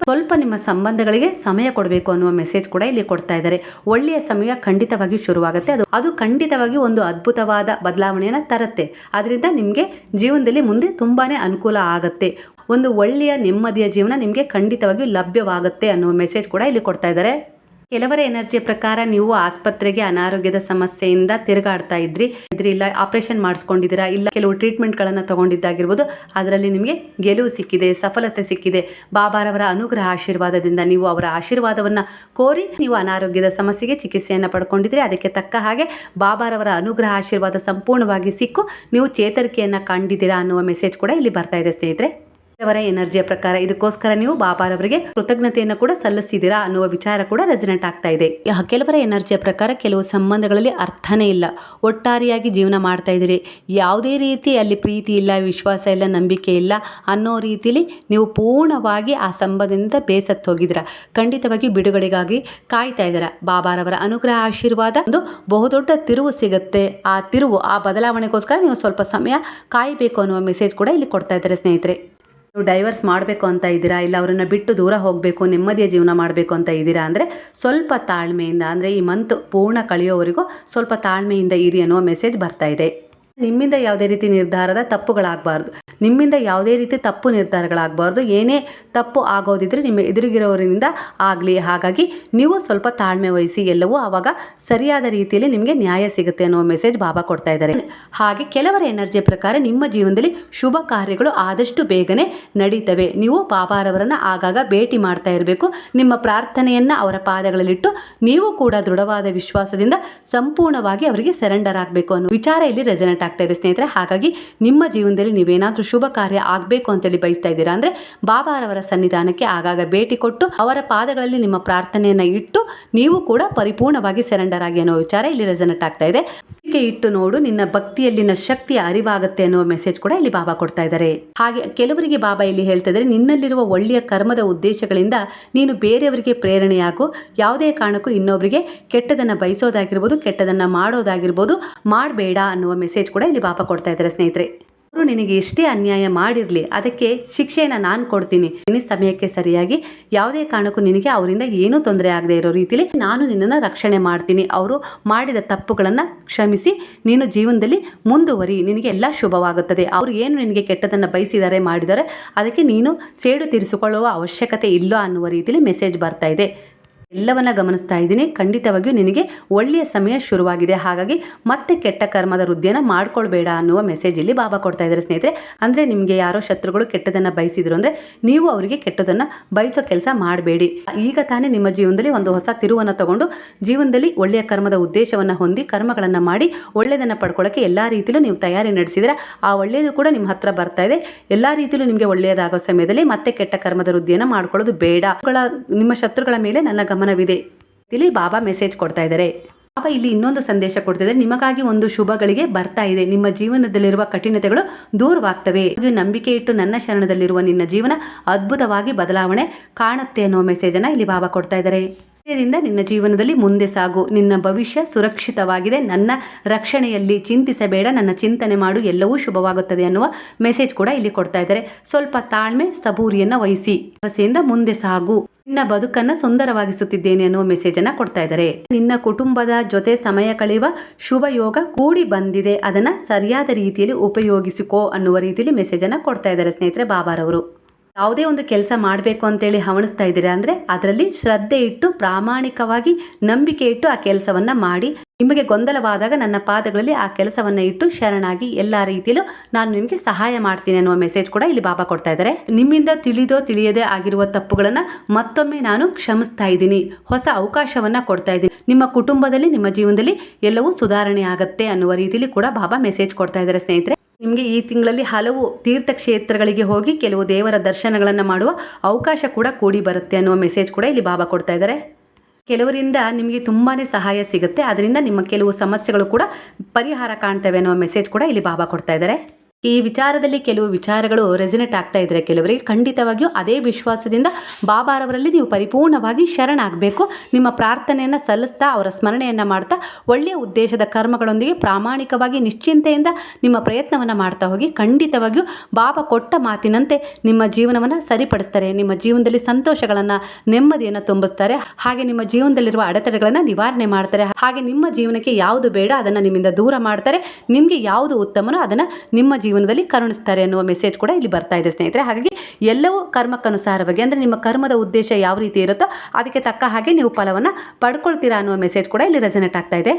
ಸ್ವಲ್ಪ ನಿಮ್ಮ ಸಂಬಂಧಗಳಿಗೆ ಸಮಯ ಕೊಡಬೇಕು ಅನ್ನುವ ಮೆಸೇಜ್ ಕೂಡ ಇಲ್ಲಿ ಕೊಡ್ತಾ ಇದ್ದಾರೆ. ಒಳ್ಳೆಯ ಸಮಯ ಖಂಡಿತವಾಗಿ ಶುರುವಾಗುತ್ತೆ. ಅದು ಅದು ಖಂಡಿತವಾಗಿ ಒಂದು ಅದ್ಭುತವಾದ ಬದಲಾವಣೆಯನ್ನು ತರುತ್ತೆ. ಅದರಿಂದ ನಿಮಗೆ ಜೀವನದಲ್ಲಿ ಮುಂದೆ ತುಂಬಾ ಅನುಕೂಲ ಆಗುತ್ತೆ. ಒಂದು ಒಳ್ಳೆಯ ನೆಮ್ಮದಿಯ ಜೀವನ ನಿಮಗೆ ಖಂಡಿತವಾಗಿಯೂ ಲಭ್ಯವಾಗುತ್ತೆ ಅನ್ನುವ ಮೆಸೇಜ್ ಕೂಡ ಇಲ್ಲಿ ಕೊಡ್ತಾ ಇದ್ದಾರೆ. ಕೆಲವರ ಎನರ್ಜಿ ಪ್ರಕಾರ ನೀವು ಆಸ್ಪತ್ರೆಗೆ ಅನಾರೋಗ್ಯದ ಸಮಸ್ಯೆಯಿಂದ ತಿರುಗಾಡ್ತಾ ಇದ್ರಿ. ಇದ್ರಿ, ಇಲ್ಲ ಆಪರೇಷನ್ ಮಾಡಿಸ್ಕೊಂಡಿದ್ದೀರಾ, ಇಲ್ಲ ಕೆಲವು ಟ್ರೀಟ್ಮೆಂಟ್ಗಳನ್ನು ತಗೊಂಡಿದ್ದಾಗಿರ್ಬೋದು, ಅದರಲ್ಲಿ ನಿಮಗೆ ಗೆಲುವು ಸಿಕ್ಕಿದೆ, ಸಫಲತೆ ಸಿಕ್ಕಿದೆ. ಬಾಬಾರವರ ಅನುಗ್ರಹ ಆಶೀರ್ವಾದದಿಂದ ನೀವು ಅವರ ಆಶೀರ್ವಾದವನ್ನು ಕೋರಿ ನೀವು ಅನಾರೋಗ್ಯದ ಸಮಸ್ಯೆಗೆ ಚಿಕಿತ್ಸೆಯನ್ನು ಪಡ್ಕೊಂಡಿದ್ರಿ ಅದಕ್ಕೆ ತಕ್ಕ ಹಾಗೆ ಬಾಬಾರವರ ಅನುಗ್ರಹ ಆಶೀರ್ವಾದ ಸಂಪೂರ್ಣವಾಗಿ ಸಿಕ್ಕು. ನೀವು ಚೇತರಿಕೆಯನ್ನು ಕಂಡಿದ್ದೀರಾ ಅನ್ನುವ ಮೆಸೇಜ್ ಕೂಡ ಇಲ್ಲಿ ಬರ್ತಾ ಇದೆ, ಸ್ನೇಹಿತರೆ. ಅವರ ಎನರ್ಜಿಯ ಪ್ರಕಾರ ಇದಕ್ಕೋಸ್ಕರ ನೀವು ಬಾಬಾರವರಿಗೆ ಕೃತಜ್ಞತೆಯನ್ನು ಕೂಡ ಸಲ್ಲಿಸಿದ್ದೀರಾ ಅನ್ನುವ ವಿಚಾರ ಕೂಡ ರೆಸಿನೆಂಟ್ ಆಗ್ತಾ ಇದೆ. ಕೆಲವರ ಎನರ್ಜಿಯ ಪ್ರಕಾರ ಕೆಲವು ಸಂಬಂಧಗಳಲ್ಲಿ ಅರ್ಥನೇ ಇಲ್ಲ. ಒಟ್ಟಾರೆಯಾಗಿ ಜೀವನ ಮಾಡ್ತಾ ಇದ್ದೀರಿ. ಯಾವುದೇ ರೀತಿ ಅಲ್ಲಿ ಪ್ರೀತಿ ಇಲ್ಲ, ವಿಶ್ವಾಸ ಇಲ್ಲ, ನಂಬಿಕೆ ಇಲ್ಲ ಅನ್ನೋ ರೀತಿಲಿ ನೀವು ಪೂರ್ಣವಾಗಿ ಆ ಸಂಬಂಧದಿಂದ ಬೇಸತ್ತು ಹೋಗಿದ್ದೀರಾ. ಖಂಡಿತವಾಗಿ ಬಿಡುಗಡೆಗಾಗಿ ಕಾಯ್ತಾ ಇದ್ದೀರಾ. ಬಾಬಾರವರ ಅನುಗ್ರಹ, ಆಶೀರ್ವಾದ ಒಂದು ಬಹುದೊಡ್ಡ ತಿರುವು ಸಿಗುತ್ತೆ. ಆ ತಿರುವು, ಆ ಬದಲಾವಣೆಗೋಸ್ಕರ ನೀವು ಸ್ವಲ್ಪ ಸಮಯ ಕಾಯಬೇಕು ಅನ್ನುವ ಮೆಸೇಜ್ ಕೂಡ ಇಲ್ಲಿ ಕೊಡ್ತಾ ಇದ್ದಾರೆ ಸ್ನೇಹಿತರೆ. ನೀವು ಡೈವರ್ಸ್ ಮಾಡಬೇಕು ಅಂತ ಇದ್ದೀರಾ? ಇಲ್ಲ ಅವರನ್ನು ಬಿಟ್ಟು ದೂರ ಹೋಗಬೇಕು, ನೆಮ್ಮದಿಯ ಜೀವನ ಮಾಡಬೇಕು ಅಂತ ಇದ್ದೀರಾ? ಅಂದರೆ ಸ್ವಲ್ಪ ತಾಳ್ಮೆಯಿಂದ, ಅಂದರೆ ಈ ಮಂತ್ ಪೂರ್ಣ ಕಳೆಯೋವರೆಗೂ ಸ್ವಲ್ಪ ತಾಳ್ಮೆಯಿಂದ ಇರಿ ಅನ್ನುವ ಮೆಸೇಜ್ ಬರ್ತಾ ಇದೆ. ನಿಮ್ಮಿಂದ ಯಾವುದೇ ರೀತಿ ನಿರ್ಧಾರದ ತಪ್ಪುಗಳಾಗಬಾರ್ದು. ನಿಮ್ಮಿಂದ ಯಾವುದೇ ರೀತಿ ತಪ್ಪು ನಿರ್ಧಾರಗಳಾಗಬಾರ್ದು. ಏನೇ ತಪ್ಪು ಆಗೋದಿದ್ರೆ ನಿಮ್ಮ ಎದುರಿಗಿರೋರಿಂದ ಆಗಲಿ. ಹಾಗಾಗಿ ನೀವು ಸ್ವಲ್ಪ ತಾಳ್ಮೆ ವಹಿಸಿ ಎಲ್ಲವೂ ಆವಾಗ ಸರಿಯಾದ ರೀತಿಯಲ್ಲಿ ನಿಮಗೆ ನ್ಯಾಯ ಸಿಗುತ್ತೆ ಅನ್ನೋ ಮೆಸೇಜ್ ಬಾಬಾ ಕೊಡ್ತಾ ಇದ್ದಾರೆ. ಹಾಗೆ ಕೆಲವರ ಎನರ್ಜಿ ಪ್ರಕಾರ ನಿಮ್ಮ ಜೀವನದಲ್ಲಿ ಶುಭ ಕಾರ್ಯಗಳು ಆದಷ್ಟು ಬೇಗನೆ ನಡೀತವೆ. ನೀವು ಬಾಬಾರವರನ್ನು ಆಗಾಗ ಭೇಟಿ ಮಾಡ್ತಾ ಇರಬೇಕು. ನಿಮ್ಮ ಪ್ರಾರ್ಥನೆಯನ್ನು ಅವರ ಪಾದಗಳಲ್ಲಿಟ್ಟು ನೀವು ಕೂಡ ದೃಢವಾದ ವಿಶ್ವಾಸದಿಂದ ಸಂಪೂರ್ಣವಾಗಿ ಅವರಿಗೆ ಸರೆಂಡರ್ ಆಗಬೇಕು ಅನ್ನೋ ವಿಚಾರ ಇಲ್ಲಿ ರೆಸನೆಟ್ ಆಗ್ತಾ ಇದೆ ಸ್ನೇಹಿತರೆ. ಹಾಗಾಗಿ ನಿಮ್ಮ ಜೀವನದಲ್ಲಿ ನೀವೇನಾದರೂ ಶುಭ ಕಾರ್ಯ ಆಗಬೇಕು ಅಂತೇಳಿ ಬಯಸ್ತಾ ಇದ್ದೀರಾ ಅಂದರೆ ಬಾಬಾರವರ ಸನ್ನಿಧಾನಕ್ಕೆ ಆಗಾಗ ಭೇಟಿ ಕೊಟ್ಟು ಅವರ ಪಾದಗಳಲ್ಲಿ ನಿಮ್ಮ ಪ್ರಾರ್ಥನೆಯನ್ನು ಇಟ್ಟು ನೀವು ಕೂಡ ಪರಿಪೂರ್ಣವಾಗಿ ಸೆರೆಂಡರ್ ಆಗಿ ಅನ್ನೋ ವಿಚಾರ ಇಲ್ಲಿ ರೆಸನೆಟ್ ಆಗ್ತಾ ಇದೆ. ನಂಬಿಕೆ ಇಟ್ಟು ನೋಡು, ನಿನ್ನ ಭಕ್ತಿಯಲ್ಲಿನ ಶಕ್ತಿ ಅರಿವಾಗುತ್ತೆ ಅನ್ನುವ ಮೆಸೇಜ್ ಕೂಡ ಇಲ್ಲಿ ಬಾಬಾ ಕೊಡ್ತಾ ಇದ್ದಾರೆ. ಹಾಗೆ ಕೆಲವರಿಗೆ ಬಾಬಾ ಇಲ್ಲಿ ಹೇಳ್ತಾ ಇದ್ದಾರೆ, ನಿನ್ನಲ್ಲಿರುವ ಒಳ್ಳೆಯ ಕರ್ಮದ ಉದ್ದೇಶಗಳಿಂದ ನೀನು ಬೇರೆಯವರಿಗೆ ಪ್ರೇರಣೆಯಾಗು, ಯಾವುದೇ ಕಾರಣಕ್ಕೂ ಇನ್ನೊಬ್ಬರಿಗೆ ಕೆಟ್ಟದನ್ನ ಬಯಸೋದಾಗಿರ್ಬೋದು, ಕೆಟ್ಟದನ್ನ ಮಾಡೋದಾಗಿರ್ಬೋದು, ಮಾಡಬೇಡ ಅನ್ನುವ ಮೆಸೇಜ್ ಕೂಡ ಇಲ್ಲಿ ಬಾಬಾ ಕೊಡ್ತಾ ಇದ್ದಾರೆ ಸ್ನೇಹಿತರೆ. ಅವರು ನಿನಗೆ ಎಷ್ಟೇ ಅನ್ಯಾಯ ಮಾಡಿರಲಿ, ಅದಕ್ಕೆ ಶಿಕ್ಷೆಯನ್ನು ನಾನು ಕೊಡ್ತೀನಿ. ನಿನ್ನ ಸಮಯಕ್ಕೆ ಸರಿಯಾಗಿ ಯಾವುದೇ ಕಾರಣಕ್ಕೂ ನಿನಗೆ ಅವರಿಂದ ಏನೂ ತೊಂದರೆ ಆಗದೆ ಇರೋ ರೀತಿಲಿ ನಾನು ನಿನ್ನನ್ನು ರಕ್ಷಣೆ ಮಾಡ್ತೀನಿ. ಅವರು ಮಾಡಿದ ತಪ್ಪುಗಳನ್ನು ಕ್ಷಮಿಸಿ, ನೀನು ಜೀವನದಲ್ಲಿ ಮುಂದುವರಿ. ನಿನಗೆ ಎಲ್ಲ ಶುಭವಾಗುತ್ತದೆ. ಅವರು ಏನು ನಿನಗೆ ಕೆಟ್ಟದನ್ನು ಬಯಸಿದ್ದಾರೆ ಮಾಡಿದರೆ, ಅದಕ್ಕೆ ನೀನು ಸೇಡು ತೀರಿಸಿಕೊಳ್ಳುವ ಅವಶ್ಯಕತೆ ಇಲ್ಲ ಅನ್ನುವ ರೀತಿಲಿ ಮೆಸೇಜ್ ಬರ್ತಾ ಇದೆ. ಎಲ್ಲವನ್ನ ಗಮನಿಸ್ತಾ ಇದ್ದೀನಿ. ಖಂಡಿತವಾಗಿಯೂ ನಿನಗೆ ಒಳ್ಳೆಯ ಸಮಯ ಶುರುವಾಗಿದೆ. ಹಾಗಾಗಿ ಮತ್ತೆ ಕೆಟ್ಟ ಕರ್ಮದ ವೃದ್ಧಿಯನ್ನು ಮಾಡ್ಕೊಳ್ಬೇಡ ಅನ್ನುವ ಮೆಸೇಜ್ ಇಲ್ಲಿ ಬಾಬಾ ಕೊಡ್ತಾ ಇದ್ದಾರೆ ಸ್ನೇಹಿತರೆ. ಅಂದರೆ ನಿಮಗೆ ಯಾರೋ ಶತ್ರುಗಳು ಕೆಟ್ಟದನ್ನು ಬಯಸಿದ್ರು ಅಂದರೆ ನೀವು ಅವರಿಗೆ ಕೆಟ್ಟದನ್ನು ಬಯಸೋ ಕೆಲಸ ಮಾಡಬೇಡಿ. ಈಗ ತಾನೇ ನಿಮ್ಮ ಜೀವನದಲ್ಲಿ ಒಂದು ಹೊಸ ತಿರುವನ್ನು ತಗೊಂಡು ಜೀವನದಲ್ಲಿ ಒಳ್ಳೆಯ ಕರ್ಮದ ಉದ್ದೇಶವನ್ನು ಹೊಂದಿ ಕರ್ಮಗಳನ್ನು ಮಾಡಿ ಒಳ್ಳೆಯದನ್ನು ಪಡ್ಕೊಳ್ಳೋಕೆ ಎಲ್ಲ ರೀತಿಯಲ್ಲೂ ನೀವು ತಯಾರಿ ನಡೆಸಿದರೆ? ಆ ಒಳ್ಳೆಯದು ಕೂಡ ನಿಮ್ಮ ಹತ್ರ ಬರ್ತಾ ಇದೆ. ಎಲ್ಲ ರೀತಿಯಲ್ಲೂ ನಿಮಗೆ ಒಳ್ಳೆಯದಾಗೋ ಸಮಯದಲ್ಲಿ ಮತ್ತೆ ಕೆಟ್ಟ ಕರ್ಮದ ವೃದ್ಧಿಯನ್ನು ಮಾಡ್ಕೊಳ್ಳೋದು ಬೇಡ. ನಿಮ್ಮ ಶತ್ರುಗಳ ಮೇಲೆ ನನ್ನ ಗಮನವಿದೆ. ಇಲ್ಲಿ ಬಾಬಾ ಮೆಸೇಜ್ ಕೊಡ್ತಾ ಇದ್ದಾರೆ. ಬಾಬಾ ಇಲ್ಲಿ ಇನ್ನೊಂದು ಸಂದೇಶ ಕೊಡ್ತಿದ್ದಾರೆ. ನಿಮಗಾಗಿ ಒಂದು ಶುಭಗಳಿಗೆ ಬರ್ತಾ ಇದೆ. ನಿಮ್ಮ ಜೀವನದಲ್ಲಿರುವ ಕಠಿಣತೆಗಳು ದೂರವಾಗ್ತವೆ. ನಂಬಿಕೆ ಇಟ್ಟು ನನ್ನ ಶರಣದಲ್ಲಿರುವ ನಿನ್ನ ಜೀವನ ಅದ್ಭುತವಾಗಿ ಬದಲಾವಣೆ ಕಾಣುತ್ತೆ ಅನ್ನೋ ಮೆಸೇಜನ್ನು ಇಲ್ಲಿ ಬಾಬಾ ಕೊಡ್ತಾ ಇದ್ದಾರೆ. ಇದರಿಂದ ನಿನ್ನ ಜೀವನದಲ್ಲಿ ಮುಂದೆ ಸಾಗು. ನಿನ್ನ ಭವಿಷ್ಯ ಸುರಕ್ಷಿತವಾಗಿದೆ. ನನ್ನ ರಕ್ಷಣೆಯಲ್ಲಿ ಚಿಂತಿಸಬೇಡ. ನನ್ನ ಚಿಂತನೆ ಮಾಡು. ಎಲ್ಲವೂ ಶುಭವಾಗುತ್ತದೆ ಅನ್ನುವ ಮೆಸೇಜ್ ಕೂಡ ಇಲ್ಲಿ ಕೊಡ್ತಾ ಇದ್ದಾರೆ. ಸ್ವಲ್ಪ ತಾಳ್ಮೆ, ಸಬೂರಿಯನ್ನು ವಹಿಸಿ. ಭರವಸೆಯಿಂದ ಮುಂದೆ ಸಾಗು. ನಿನ್ನ ಬದುಕನ್ನು ಸುಂದರವಾಗಿಸುತ್ತಿದ್ದೇನೆ ಅನ್ನುವ ಮೆಸೇಜ್ ಅನ್ನ ಕೊಡ್ತಾ ಇದ್ದಾರೆ. ನಿನ್ನ ಕುಟುಂಬದ ಜೊತೆ ಸಮಯ ಕಳೆಯುವ ಶುಭ ಯೋಗ ಕೂಡಿ ಬಂದಿದೆ. ಅದನ್ನ ಸರಿಯಾದ ರೀತಿಯಲ್ಲಿ ಉಪಯೋಗಿಸಿಕೋ ಅನ್ನುವ ರೀತಿಯಲ್ಲಿ ಮೆಸೇಜ್ ಅನ್ನ ಕೊಡ್ತಾ ಇದ್ದಾರೆ ಸ್ನೇಹಿತರೆ ಬಾಬಾರವರು. ಯಾವುದೇ ಒಂದು ಕೆಲಸ ಮಾಡಬೇಕು ಅಂತೇಳಿ ಹವಣಿಸ್ತಾ ಇದ್ದೀರಾ ಅಂದರೆ, ಅದರಲ್ಲಿ ಶ್ರದ್ಧೆ ಇಟ್ಟು ಪ್ರಾಮಾಣಿಕವಾಗಿ ನಂಬಿಕೆ ಇಟ್ಟು ಆ ಕೆಲಸವನ್ನು ಮಾಡಿ. ನಿಮಗೆ ಗೊಂದಲವಾದಾಗ ನನ್ನ ಪಾದಗಳಲ್ಲಿ ಆ ಕೆಲಸವನ್ನು ಇಟ್ಟು ಶರಣಾಗಿ ಎಲ್ಲ ರೀತಿಯಲ್ಲೂ ನಾನು ನಿಮಗೆ ಸಹಾಯ ಮಾಡ್ತೀನಿ ಅನ್ನುವ ಮೆಸೇಜ್ ಕೂಡ ಇಲ್ಲಿ ಬಾಬಾ ಕೊಡ್ತಾ ಇದ್ದಾರೆ. ನಿಮ್ಮಿಂದ ತಿಳಿದೋ ತಿಳಿಯದೇ ಆಗಿರುವ ತಪ್ಪುಗಳನ್ನು ಮತ್ತೊಮ್ಮೆ ನಾನು ಕ್ಷಮಿಸ್ತಾ ಇದ್ದೀನಿ. ಹೊಸ ಅವಕಾಶವನ್ನು ಕೊಡ್ತಾ ಇದ್ದೀನಿ. ನಿಮ್ಮ ಕುಟುಂಬದಲ್ಲಿ, ನಿಮ್ಮ ಜೀವನದಲ್ಲಿ ಎಲ್ಲವೂ ಸುಧಾರಣೆ ಆಗತ್ತೆ ಅನ್ನುವ ರೀತಿಯಲ್ಲಿ ಕೂಡ ಬಾಬಾ ಮೆಸೇಜ್ ಕೊಡ್ತಾ ಇದ್ದಾರೆ ಸ್ನೇಹಿತರೆ. ನಿಮಗೆ ಈ ತಿಂಗಳಲ್ಲಿ ಹಲವು ತೀರ್ಥಕ್ಷೇತ್ರಗಳಿಗೆ ಹೋಗಿ ಕೆಲವು ದೇವರ ದರ್ಶನಗಳನ್ನು ಮಾಡುವ ಅವಕಾಶ ಕೂಡ ಕೂಡಿ ಬರುತ್ತೆ ಅನ್ನುವ ಮೆಸೇಜ್ ಕೂಡ ಇಲ್ಲಿ ಬಾಬಾ ಕೊಡ್ತಾ ಇದ್ದಾರೆ. ಕೆಲವರಿಂದ ನಿಮಗೆ ತುಂಬಾ ಸಹಾಯ ಸಿಗುತ್ತೆ. ಅದರಿಂದ ನಿಮ್ಮ ಕೆಲವು ಸಮಸ್ಯೆಗಳು ಕೂಡ ಪರಿಹಾರ ಕಾಣ್ತವೆ ಅನ್ನೋ ಮೆಸೇಜ್ ಕೂಡ ಇಲ್ಲಿ ಬಾಬಾ ಕೊಡ್ತಾ ಇದ್ದಾರೆ. ಈ ವಿಚಾರದಲ್ಲಿ ಕೆಲವು ವಿಚಾರಗಳು ರೆಸಿನೆಟ್ ಆಗ್ತಾ ಇದ್ರೆ ಕೆಲವರಿಗೆ ಖಂಡಿತವಾಗಿಯೂ ಅದೇ ವಿಶ್ವಾಸದಿಂದ ಬಾಬಾರವರಲ್ಲಿ ನೀವು ಪರಿಪೂರ್ಣವಾಗಿ ಶರಣಾಗಬೇಕು. ನಿಮ್ಮ ಪ್ರಾರ್ಥನೆಯನ್ನು ಸಲ್ಲಿಸ್ತಾ ಅವರ ಸ್ಮರಣೆಯನ್ನು ಮಾಡ್ತಾ ಒಳ್ಳೆಯ ಉದ್ದೇಶದ ಕರ್ಮಗಳೊಂದಿಗೆ ಪ್ರಾಮಾಣಿಕವಾಗಿ ನಿಶ್ಚಿಂತೆಯಿಂದ ನಿಮ್ಮ ಪ್ರಯತ್ನವನ್ನು ಮಾಡ್ತಾ ಹೋಗಿ ಖಂಡಿತವಾಗಿಯೂ ಬಾಬಾ ಕೊಟ್ಟ ಮಾತಿನಂತೆ ನಿಮ್ಮ ಜೀವನವನ್ನು ಸರಿಪಡಿಸ್ತಾರೆ. ನಿಮ್ಮ ಜೀವನದಲ್ಲಿ ಸಂತೋಷಗಳನ್ನು, ನೆಮ್ಮದಿಯನ್ನು ತುಂಬಿಸ್ತಾರೆ. ಹಾಗೆ ನಿಮ್ಮ ಜೀವನದಲ್ಲಿರುವ ಅಡೆತಡೆಗಳನ್ನು ನಿವಾರಣೆ ಮಾಡ್ತಾರೆ. ಹಾಗೆ ನಿಮ್ಮ ಜೀವನಕ್ಕೆ ಯಾವುದು ಬೇಡ ಅದನ್ನು ನಿಮ್ಮಿಂದ ದೂರ ಮಾಡ್ತಾರೆ. ನಿಮಗೆ ಯಾವುದು ಉತ್ತಮನೋ ಅದನ್ನು ನಿಮ್ಮ ಜೀವನದಲ್ಲಿ ಕರುಣಿಸ್ತಾರೆ ಅನ್ನುವ ಮೆಸೇಜ್ ಕೂಡ ಇಲ್ಲಿ ಬರ್ತಾ ಇದೆ ಸ್ನೇಹಿತರೆ. ಹಾಗಾಗಿ ಎಲ್ಲವೂ ಕರ್ಮಕ್ಕನುಸಾರವಾಗಿ ಅಂದರೆ ನಿಮ್ಮ ಕರ್ಮದ ಉದ್ದೇಶ ಯಾವ ರೀತಿ ಇರುತ್ತೋ ಅದಕ್ಕೆ ತಕ್ಕ ಹಾಗೆ ನೀವು ಫಲವನ್ನು ಪಡ್ಕೊಳ್ತೀರಾ ಅನ್ನುವ ಮೆಸೇಜ್ ಕೂಡ ಇಲ್ಲಿ ರೆಸನೆಟ್ ಆಗ್ತಾ ಇದೆ.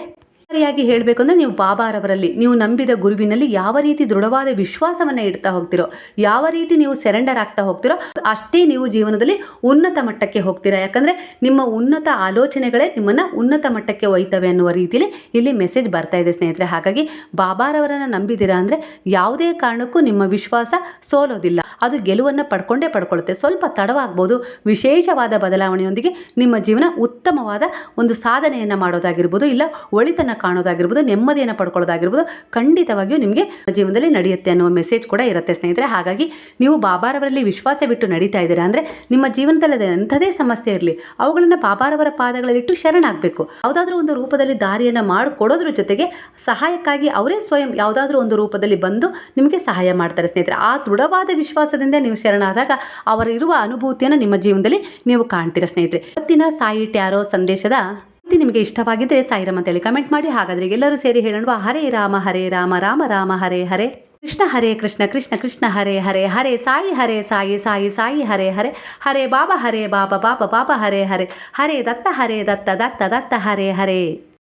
ಸರಿಯಾಗಿ ಹೇಳಬೇಕು ಅಂದರೆ ನೀವು ಬಾಬಾರವರಲ್ಲಿ ನೀವು ನಂಬಿದ ಗುರುವಿನಲ್ಲಿ ಯಾವ ರೀತಿ ದೃಢವಾದ ವಿಶ್ವಾಸವನ್ನು ಇಡ್ತಾ ಹೋಗ್ತಿರೋ, ಯಾವ ರೀತಿ ನೀವು ಸೆರೆಂಡರ್ ಆಗ್ತಾ ಹೋಗ್ತಿರೋ, ಅಷ್ಟೇ ನೀವು ಜೀವನದಲ್ಲಿ ಉನ್ನತ ಮಟ್ಟಕ್ಕೆ ಹೋಗ್ತೀರಾ. ಯಾಕಂದರೆ ನಿಮ್ಮ ಉನ್ನತ ಆಲೋಚನೆಗಳೇ ನಿಮ್ಮನ್ನು ಉನ್ನತ ಮಟ್ಟಕ್ಕೆ ಒಯ್ತವೆ ಅನ್ನುವ ರೀತಿಯಲ್ಲಿ ಇಲ್ಲಿ ಮೆಸೇಜ್ ಬರ್ತಾ ಇದೆ ಸ್ನೇಹಿತರೆ. ಹಾಗಾಗಿ ಬಾಬಾರವರನ್ನು ನಂಬಿದ್ದೀರಾ ಅಂದರೆ ಯಾವುದೇ ಕಾರಣಕ್ಕೂ ನಿಮ್ಮ ವಿಶ್ವಾಸ ಸೋಲೋದಿಲ್ಲ. ಅದು ಗೆಲುವನ್ನು ಪಡ್ಕೊಂಡೇ ಪಡ್ಕೊಳ್ಳುತ್ತೆ ಸ್ವಲ್ಪ ತಡವಾಗ್ಬೋದು ವಿಶೇಷವಾದ ಬದಲಾವಣೆಯೊಂದಿಗೆ ನಿಮ್ಮ ಜೀವನ ಉತ್ತಮವಾದ ಒಂದು ಸಾಧನೆಯನ್ನು ಮಾಡೋದಾಗಿರ್ಬೋದು, ಇಲ್ಲ ಒಳಿತನ ಕಾಣೋದಾಗಿರ್ಬೋದು, ನೆಮ್ಮದಿಯನ್ನು ಪಡ್ಕೊಳ್ಳೋದಾಗಿರ್ಬೋದು, ಖಂಡಿತವಾಗಿಯೂ ನಿಮಗೆ ಜೀವನದಲ್ಲಿ ನಡೆಯುತ್ತೆ ಅನ್ನೋ ಮೆಸೇಜ್ ಕೂಡ ಇರುತ್ತೆ ಸ್ನೇಹಿತರೆ. ಹಾಗಾಗಿ ನೀವು ಬಾಬಾರವರಲ್ಲಿ ವಿಶ್ವಾಸ ಬಿಟ್ಟು ನಡೀತಾ ಇದ್ದೀರಾ ಅಂದರೆ ನಿಮ್ಮ ಜೀವನದಲ್ಲಿ ಎಂಥದೇ ಸಮಸ್ಯೆ ಇರಲಿ. ಅವುಗಳನ್ನು ಬಾಬಾರವರ ಪಾದಗಳಲ್ಲಿಟ್ಟು ಶರಣಾಗಬೇಕು. ಯಾವುದಾದ್ರೂ ಒಂದು ರೂಪದಲ್ಲಿ ದಾರಿಯನ್ನು ಮಾಡಿಕೊಡೋದ್ರ ಜೊತೆಗೆ ಸಹಾಯಕ್ಕಾಗಿ ಅವರೇ ಸ್ವಯಂ ಯಾವುದಾದ್ರೂ ಒಂದು ರೂಪದಲ್ಲಿ ಬಂದು ನಿಮಗೆ ಸಹಾಯ ಮಾಡ್ತಾರೆ ಸ್ನೇಹಿತರೆ. ಆ ದೃಢವಾದ ವಿಶ್ವಾಸದಿಂದ ನೀವು ಶರಣಾದಾಗ ಅವರಿರುವ ಅನುಭೂತಿಯನ್ನು ನಿಮ್ಮ ಜೀವನದಲ್ಲಿ ನೀವು ಕಾಣ್ತೀರಾ ಸ್ನೇಹಿತರೆ. ಇವತ್ತಿನ ಸಾಯಿ ಟ್ಯಾರೋ ಸಂದೇಶದ ಮಾಹಿತಿ ನಿಮಗೆ ಇಷ್ಟವಾಗಿದ್ದರೆ ಸಾಯಿರಾಮ್ ಅಂತೇಳಿ ಕಮೆಂಟ್ ಮಾಡಿ. ಹಾಗಾದರೆ ಎಲ್ಲರೂ ಸೇರಿ ಹೇಳೋಣ ಹರೇ ರಾಮ ಹರೇ ರಾಮ ರಾಮ ರಾಮ, ಹರೇ ಹರೇ. ಕೃಷ್ಣ ಹರೇ ಕೃಷ್ಣ ಕೃಷ್ಣ ಕೃಷ್ಣ, ಹರೇ ಹರೇ ಹರೇ. ಸಾಯಿ ಹರೇ, ಸಾಯಿ ಸಾಯಿ ಸಾಯಿ, ಹರೇ ಹರೇ. ಹರೇ ಬಾಬಾ ಹರೇ ಬಾಬಾ ಬಾಬಾ ಬಾಬಾ, ಹರೇ ಹರೇ. ಹರೇ ದತ್ತ ಹರೇ ದತ್ತ ದತ್ತ ದತ್ತ, ಹರೇ ಹರೇ.